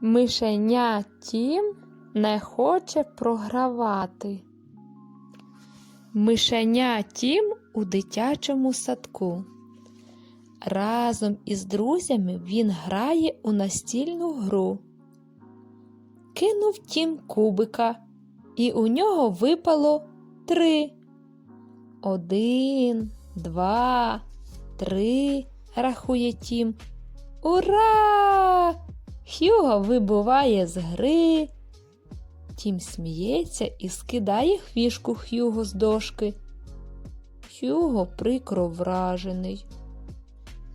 Мишеня Тім не хоче програвати. Мишеня Тім у дитячому садку. Разом із друзями він грає у настільну гру. Кинув Тім кубика, і у нього випало три. Один, два, три, рахує Тім. Ура! Хьюго вибуває з гри. Тім сміється і скидає хвішку Хьюго з дошки. Хьюго прикро вражений.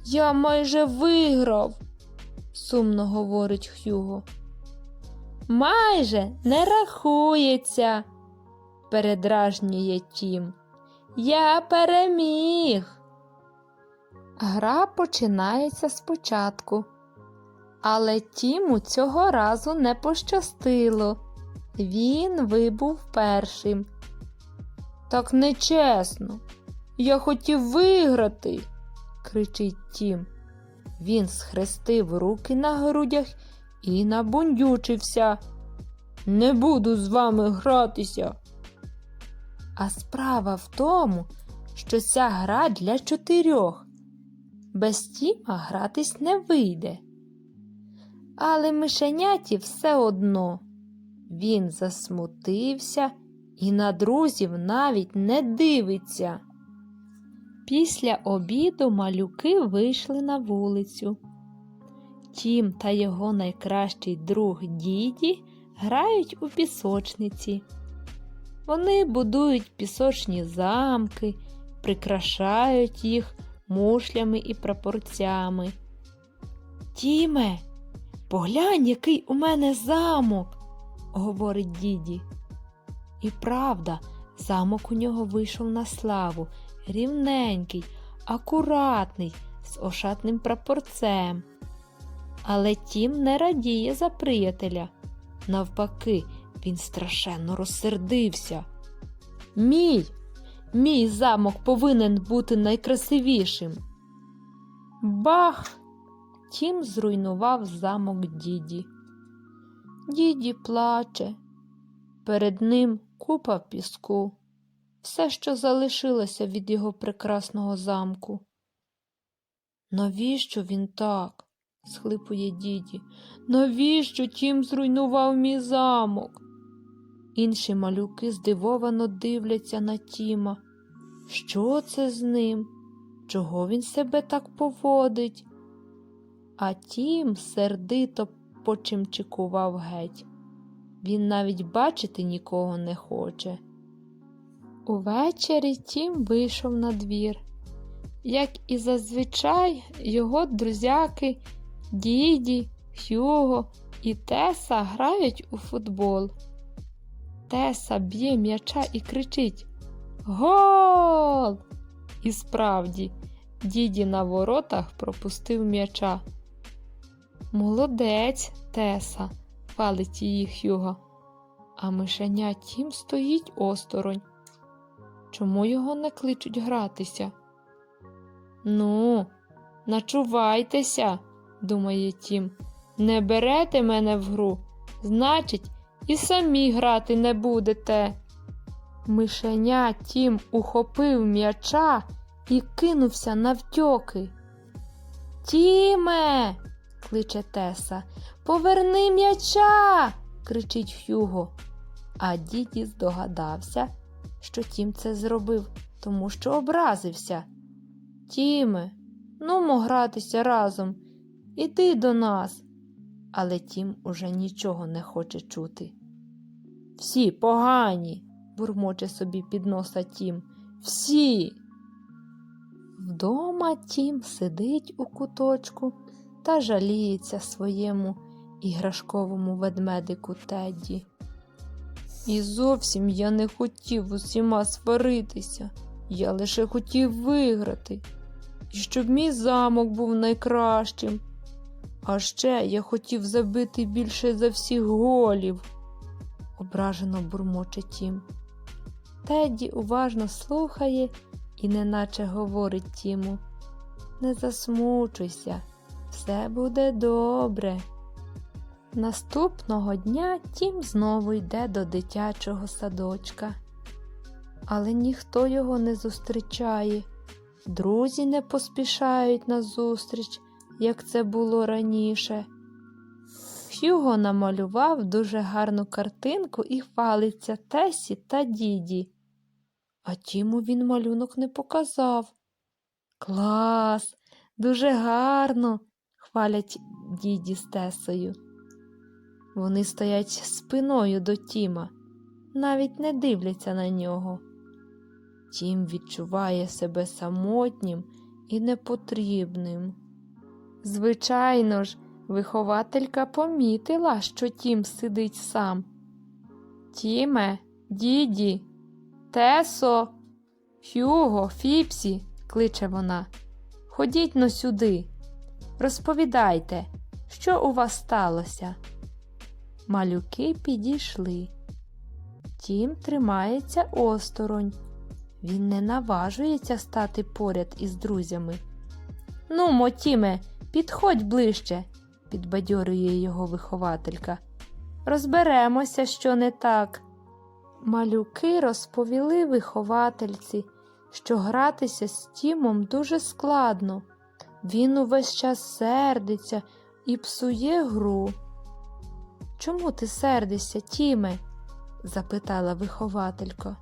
Я майже виграв, сумно говорить Хьюго. Майже не рахується, передражнює Тім. Я переміг. Гра починається спочатку. Але Тіму цього разу не пощастило. Він вибув першим. Так нечесно. Я хотів виграти, кричить Тім. Він схрестив руки на грудях і набундючився. Не буду з вами гратися. А справа в тому, що ця гра для чотирьох. Без Тіма гратись не вийде. Але мишеняті все одно. Він засмутився і на друзів навіть не дивиться. Після обіду малюки вийшли на вулицю. Тім та його найкращий друг діді грають у пісочниці. Вони будують пісочні замки, прикрашають їх мушлями і прапорцями. Тіме, поглянь, який у мене замок, говорить діді. І правда, замок у нього вийшов на славу, рівненький, акуратний, з ошатним прапорцем. Але Тім не радіє за приятеля. Навпаки, він страшенно розсердився. Мій, мій замок повинен бути найкрасивішим. Бах! Тім зруйнував замок діді. Діді плаче. Перед ним купа піску, все, що залишилося від його прекрасного замку. Навіщо він так? схлипує діді. Навіщо тім зруйнував мій замок? Інші малюки здивовано дивляться на Тіма. Що це з ним? Чого він себе так поводить? А тім сердито почимчикував геть. Він навіть бачити нікого не хоче. Увечері Тім вийшов на двір. Як і зазвичай, його друзяки Діді, Хьюго і Теса грають у футбол. Теса б'є м'яча і кричить Гол! І справді, діді на воротах пропустив м'яча. Молодець, Теса, хвалить її Хьюго. А мишеня Тім стоїть осторонь. Чому його не кличуть гратися? Ну, начувайтеся, думає Тім. Не берете мене в гру, значить, і самі грати не будете. Мишеня Тім ухопив м'яча і кинувся навтьоки. Тіме, кличе Теса, поверни м'яча. кричить Хюго. А діді здогадався, що Тім це зробив, тому що образився. Тіме, нумо гратися разом, іди до нас. Але Тім уже нічого не хоче чути. Всі погані, бурмоче собі під носа Тім. Всі. Вдома Тім сидить у куточку та жаліється своєму іграшковому ведмедику Тедді. І зовсім я не хотів усіма сваритися, я лише хотів виграти, і щоб мій замок був найкращим. А ще я хотів забити більше за всіх голів, ображено бурмоче Тім. Тедді уважно слухає і неначе говорить Тіму. Не засмучуйся, все буде добре. Наступного дня Тім знову йде до дитячого садочка. Але ніхто його не зустрічає. Друзі не поспішають на зустріч, як це було раніше. Х'юго намалював дуже гарну картинку і хвалиться Тесі та діді. А Тіму він малюнок не показав. Клас, дуже гарно, хвалять діді з Тесою. Вони стоять спиною до Тіма, навіть не дивляться на нього. Тім відчуває себе самотнім і непотрібним. Звичайно ж, вихователька помітила, що Тім сидить сам. Тіме, діді, Тесо, Хюго, Фіпсі, кличе вона. Ходіть но сюди. Розповідайте, що у вас сталося. Малюки підійшли. Тім тримається осторонь. Він не наважується стати поряд із друзями. Ну, Мотіме, підходь ближче, підбадьорює його вихователька. Розберемося, що не так. Малюки розповіли виховательці, що гратися з Тімом дуже складно. Він увесь час сердиться і псує гру. Чому ти сердишся, Тіме? запитала вихователька.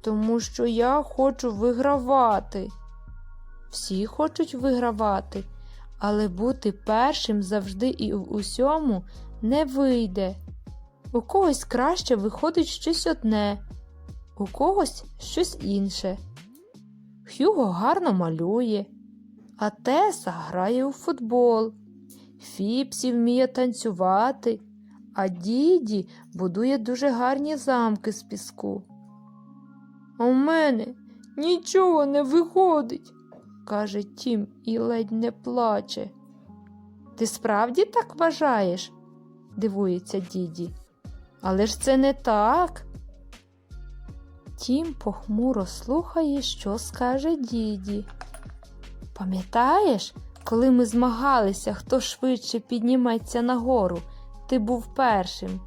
Тому що я хочу вигравати. Всі хочуть вигравати, але бути першим завжди і в усьому не вийде. У когось краще виходить щось одне, у когось щось інше. Х'юго гарно малює, а Теса грає у футбол. Фіпсі вміє танцювати, а діді будує дуже гарні замки з піску. А у мене нічого не виходить, каже Тім і ледь не плаче. Ти справді так вважаєш? дивується діді. Але ж це не так. Тім похмуро слухає, що скаже діді. Пам'ятаєш, коли ми змагалися, хто швидше підніметься нагору, ти був першим.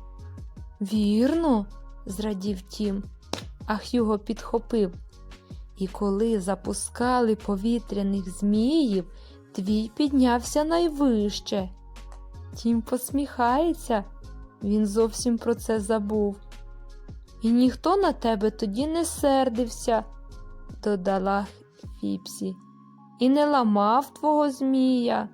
Вірно, зрадів Тім, а Хюго підхопив. І коли запускали повітряних зміїв, твій піднявся найвище. Тім посміхається, він зовсім про це забув. І ніхто на тебе тоді не сердився, додала Фіпсі, і не ламав твого змія.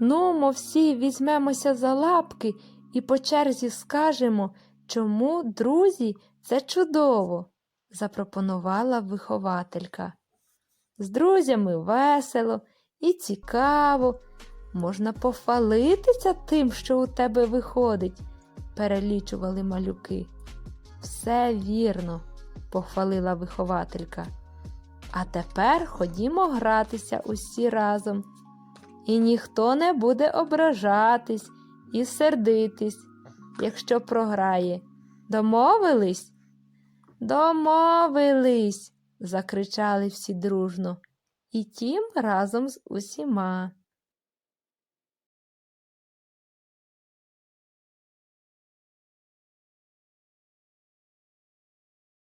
Ну, мо всі візьмемося за лапки і по черзі скажемо, чому, друзі, це чудово, запропонувала вихователька. З друзями весело і цікаво. Можна пофалитися тим, що у тебе виходить, перелічували малюки. Все вірно, похвалила вихователька. А тепер ходімо гратися усі разом. І ніхто не буде ображатись і сердитись, якщо програє. Домовились? Домовились, закричали всі дружно, і тім разом з усіма.